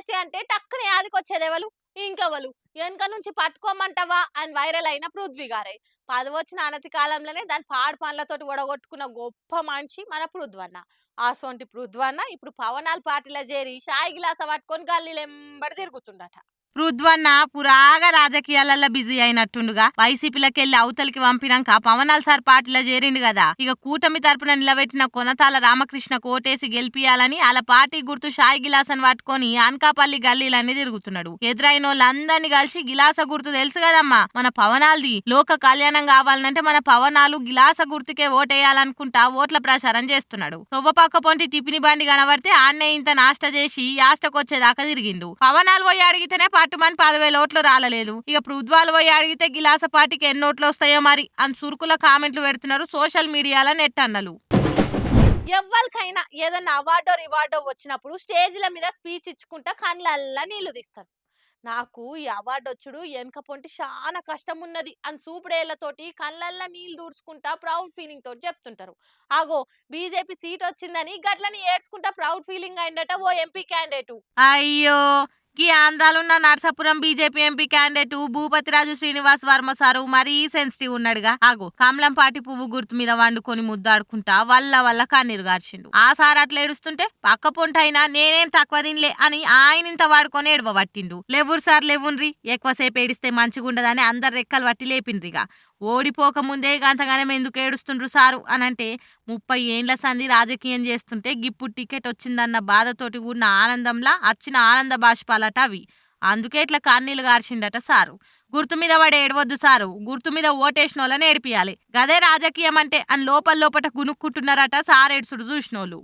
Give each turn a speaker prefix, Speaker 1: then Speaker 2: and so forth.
Speaker 1: Industry అంటే టక్కుని యాదికొచ్చేది ఎవరు? ఇంకెవరు? వెనక నుంచి పట్టుకోమంటావా? అని వైరల్ అయిన పృథ్వీ గారే. పదవచ్చిన అనతి కాలంలోనే దాని పాడు పనులతోటి ఒడగొట్టుకున్న గొప్ప మనిషి మన పృథ్వన్న. అసొంటి పృథ్వన్న ఇప్పుడు పవనాల పార్టీలో చేరి షాయి గిలాస పట్టుకొని గల్లీలు ఎంబడి తిరుగుతుండట.
Speaker 2: రుద్వన్న పురాగా రాజకీయాలలో బిజీ అయినట్టుండుగా. వైసీపీలకెళ్ళి అవతలికి పంపినాక పవనాల్ సార్ పార్టీలో చేరిండు కదా ఇక కూటమి తరపున నిలబెట్టిన కొనతాల రామకృష్ణ కోటేసి గెలిపియాలని అలా పార్టీ గుర్తు షాయి గిలాసన్ పట్టుకొని అనకాపల్లి గల్లీలన్నీ తిరుగుతున్నాడు. ఎదురైన వాళ్ళందరినీ కలిసి గిలాస గుర్తు తెలుసు కదమ్మా. మన పవనాల్ది లోక కళ్యాణం కావాలంటే మన పవనాలు గిలాస గుర్తుకే ఓటేయాలనుకుంటా ఓట్ల ప్రచారం చేస్తున్నాడు. తొవ్వపక్క పొంటి టిఫిని బండి కనబడితే ఆన్నే ఇంత నాష్ట చేసి యాస్టకొచ్చేదాకా తిరిగిండు. పవనాలు పోయి అడిగితేనే పట్టుమని పదివేల ఓట్లు రాలలేదు. ఇక పృథ్వాలు పోయి అడిగితే గిలాస పార్టీకి ఎన్ని ఓట్లు వస్తాయో మరి? అని సురుకుల కామెంట్లు పెడుతున్నారు సోషల్ మీడియాలో నెట్ అన్నలు
Speaker 1: ఎవరికైనా ఏదన్నా అవార్డో రివార్డో వచ్చినప్పుడు స్టేజ్ల మీద స్పీచ్ ఇచ్చుకుంటా కళ్ళల్లా నీళ్ళు తీస్తారు. నాకు ఈ అవార్డు వచ్చుడు వెనక పొంటి చాలా కష్టం ఉన్నది అని సూపుడేళ్ళతోటి కళ్ళల్లా నీళ్ళు దూడ్చుకుంటా ప్రౌడ్ ఫీలింగ్ తోటి చెప్తుంటారు. ఆగో బీజేపీ సీట్ వచ్చిందని గట్లని ఏడ్చుకుంటా ప్రౌడ్ ఫీలింగ్ అయిందట ఓ ఎంపీ క్యాండిడేట్
Speaker 2: అయ్యో ఈ ఆంధ్రాలున్న Narsapuram BJP MP candidate Bhupathiraju Srinivas Varma sir మరీ సెన్సిటివ్ ఉన్నాడుగా. ఆగో కమలంపాటి పువ్వు గుర్తు మీద వండుకొని ముద్దాడుకుంటా వల్ల వల్ల కన్నీరు గార్చిండు. ఆ సార్ అట్లా ఏడుస్తుంటే పక్క పొంటైనా నేనేం తక్కువ తినలే అని ఆయన ఇంత వాడుకొని ఏడవ పట్టిండు లేవురు సార్ లేవున్రి ఎక్కువసేపు ఏడిస్తే మంచిగుండదని అందరు రెక్కలు పట్టి లేపిండ్రిగా. ఓడిపోక ముందే గంతగానం ఎందుకు ఏడుస్తుండ్రు సారు? అని అంటే ముప్పై ఏండ్ల సంధి రాజకీయం చేస్తుంటే గిప్పుడు టికెట్ వచ్చిందన్న బాధతోటి ఉన్న ఆనందంలా వచ్చిన ఆనంద బాష్పాలట అవి. అందుకే ఇట్లా కన్నీళ్ళు గార్చిండట సారు. గుర్తు మీద వాడు ఏడవద్దు సారు. గుర్తు మీద ఓటేసిన వాళ్ళని ఏడిపియాలి. గదే రాజకీయం అంటే అని లోపల లోపట గునుక్కుంటున్నారట సార్ చూసినోళ్ళు.